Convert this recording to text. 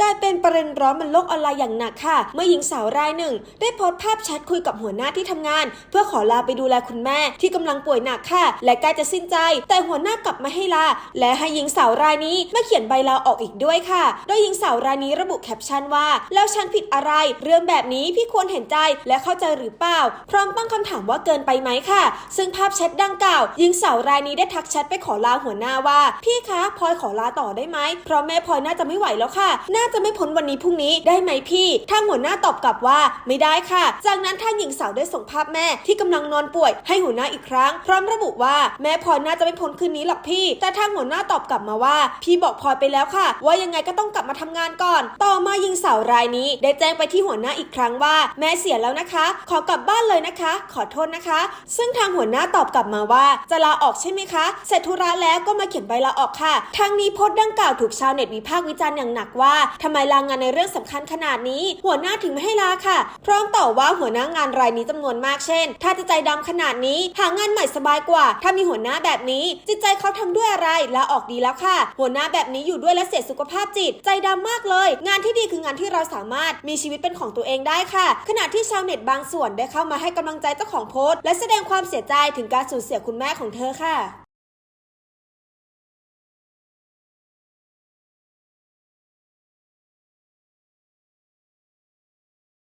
กลายเป็นประเด็นร้อนบนโลกออนไลน์อย่างหนักค่ะ เมื่อหญิงสาวรายหนึ่ง ได้โพสต์ภาพแชทคุยกับหัวหน้าที่ทำงาน เพื่อขอลาไปดูแลคุณแม่ที่กำลังป่วยหนักค่ะ และใกล้จะสิ้นใจ แต่หัวหน้ากลับมาให้ลา และให้หญิงสาวรายนี้มาเขียนใบลาออกอีกด้วยค่ะ โดยหญิงสาวรายนี้ระบุแคปชั่นว่า แล้วฉันผิดอะไร เรื่องแบบนี้พี่ควรเห็นใจและเข้าใจหรือเปล่า พร้อมตั้งคำถามว่าเกินไปไหมค่ะ ซึ่งภาพแชทดังกล่าวหญิงสาวรายนี้ได้ทักแชทไปขอลาหัวหน้าว่า พี่คะพลอยขอลาต่อได้ไหมเพราะแม่พลอยน่าจะไม่ไหวแล้วค่ะน่าจะไม่พ้นวันนี้พรุ่งนี้ได้ไหมพี่ทางหัวหน้าตอบกลับว่าไม่ได้ค่ะ จากนั้นทางหญิงสาวได้ส่งภาพแม่ที่กำลังนอนป่วย ให้หัวหน้าอีกครั้ง พร้อมระบุว่าแม่พลอยน่าจะไม่พ้นคืนนี้หรอกพี่ แต่ทางหัวหน้าตอบกลับมาว่า พี่บอกพลอยไปแล้วค่ะ ว่ายังไงก็ต้องกลับมาทำงานก่อน ต่อมาหญิงสาวรายนี้ ได้แจ้งไปที่หัวหน้าอีกครั้งว่า แม่เสียแล้วนะคะ ขอกลับบ้านเลยนะคะ ขอโทษนะคะ ซึ่งทางหัวหน้าตอบกลับมาว่า จะลาออกใช่ไหมคะ เสร็จธุระแล้วก็มาเขียนใบลาออกค่ะทางนี้โพสต์ดังกล่าวถูกชาวเน็ตวิพากษ์วิจารณ์อย่างหนักว่าทำไมลางานในเรื่องสำคัญขนาดนี้ หัวหน้าถึงไม่ให้ลาค่ะ พร้อมต่อว่าหัวหน้างานรายนี้จำนวนมากเช่น ถ้าจะใจดำขนาดนี้ หางานใหม่สบายกว่า ถ้ามีหัวหน้าแบบนี้ จิตใจเขาทำด้วยอะไรลาออกดีแล้วค่ะ หัวหน้าแบบนี้อยู่ด้วยและเสียสุขภาพจิต ใจดำมากเลย งานที่ดีคืองานที่เราสามารถมีชีวิตเป็นของตัวเองได้ค่ะ ขณะที่ชาวเน็ตบางส่วนได้เข้ามาให้กำลังใจเจ้าของโพสต์ และแสดงความเสียใจถึงการสูญเสียคุณแม่ของเธอค่ะ